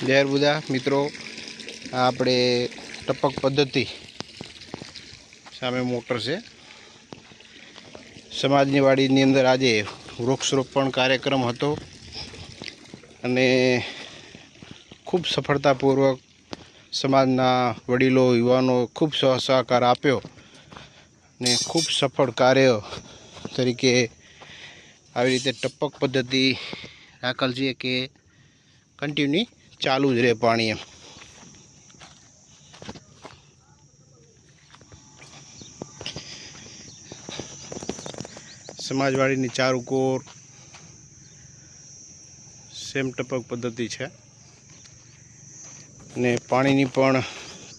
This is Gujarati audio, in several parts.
જય બુધા, મિત્રો આપણે ટપક પદ્ધતિ સામે મોટર છે. સમાજની વાડીની અંદર આજે વૃક્ષરોપણ કાર્યક્રમ હતો અને ખૂબ સફળતાપૂર્વક સમાજના વડીલો, યુવાનો ખૂબ સહકાર આપ્યો ને ખૂબ સફળ કાર્ય તરીકે આવી રીતે ટપક પદ્ધતિ રાખેલ છે કે કન્ટિન્યુ ચાલુ જ રહે પાણી એમ. સમાજવાડીની ચારુ કોર સેમ ટપક પદ્ધતિ છે. ને પાણીની પણ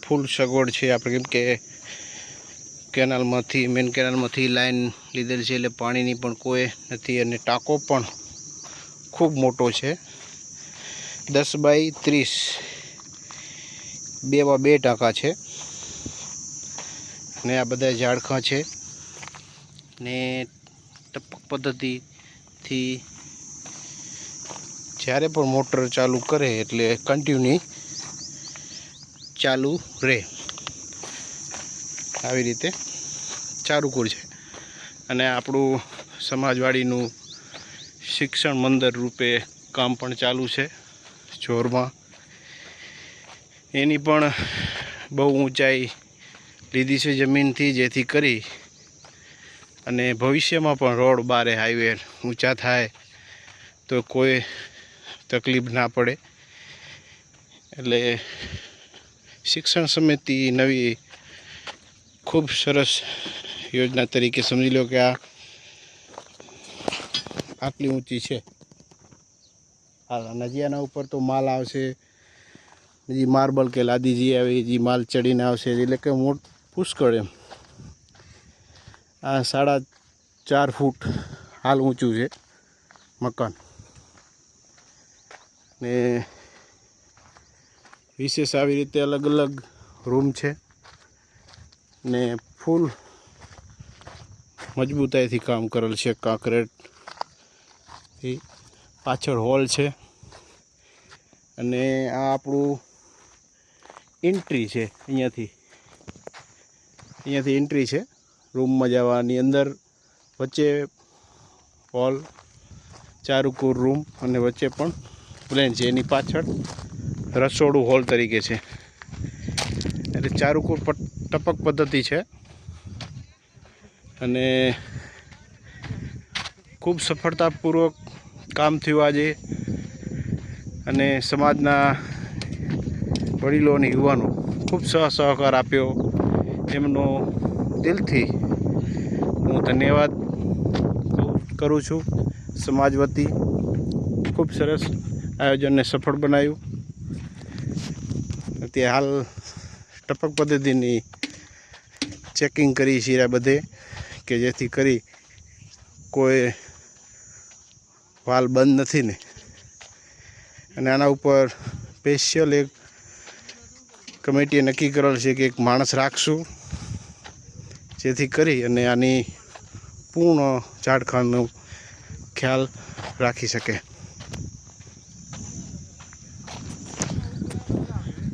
ફૂલ સગવડ છે. આપણે કેમ કે કેનાલમાંથી મેન કેનાલમાંથી લાઈન લીધેલ છે એટલે પાણીની પણ કોઈ નથી અને ટાંકો પણ ખૂબ મોટો છે. દસ બાય ત્રીસ. બેમાં બે ટાંકા છે. ને આ બધા ઝાડખાં છે. ને ટપક પદ્ધતિથી જ્યારે પણ મોટર ચાલુ કરે એટલે કન્ટિન્યુ ચાલુ રહે. આવી રીતે ચાલુ છે. અને આપણું સમાજવાડીનું શિક્ષણ મંદર રૂપે કામ પણ ચાલુ છે. જોરમાં. એની પણ બહુ ઊંચાઈ લીધી છે જમીનથી, જેથી કરી અને ભવિષ્યમાં પણ રોડ બારે હાઈવે ઊંચા થાય તો કોઈ તકલીફ ના પડે. એટલે શિક્ષણ સમિતિ નવી ખૂબ સરસ યોજના તરીકે સમજી લો કે આ આટલી ઊંચી છે. નજીયાના ઉપર તો માલ આવશે. હજી માર્બલ કે લાદીજી આવે જે માલ ચડીને આવશે. એટલે કે મોટ પુષ્કળ એમ. આ સાડા ચાર ફૂટ હાલ ઊંચું છે મકાન. ને વિશેષ આવી રીતે અલગ અલગ રૂમ છે. ને ફૂલ મજબૂતાઈથી કામ કરેલ છે. કાંકરેટથી પાછળ હોલ છે. અને આ આપણું એન્ટ્રી છે અહીંયાથી. અહીંયાથી એન્ટ્રી છે. રૂમમાં જવાની અંદર વચ્ચે હોલ ચારુકુર રૂમ અને વચ્ચે પણ પ્લેન છે. એની પાછળ રસોડું હોલ તરીકે છે. એટલે ચારુકુર ટપક પદ્ધતિ છે. અને ખૂબ સફળતાપૂર્વક કામ થયું આજે. અને સમાજના વડીલો અને યુવાનો ખૂબ સહ સહકાર આપ્યો. એમનો દિલથી હું ધન્યવાદ કરું- છું. સમાજ વતી ખૂબ સરસ આયોજનને સફળ બનાવ્યું. તે હાલ ટપક પદ્ધતિની ચેકિંગ કરી છીએ બધે કે જેથી કરી કોઈ વાલ બંધ નથી ને. અને આના ઉપર સ્પેશિયલ એક કમિટીએ નક્કી કરેલ છે કે એક માણસ રાખશું, જેથી કરી અને આની પૂર્ણ ઝાડખંડનો ખ્યાલ રાખી શકે.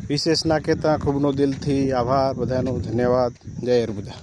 વિશેષ ના કહેતા ખૂબનો દિલથી આભાર, બધાનો ધન્યવાદ. જય અર્બુદા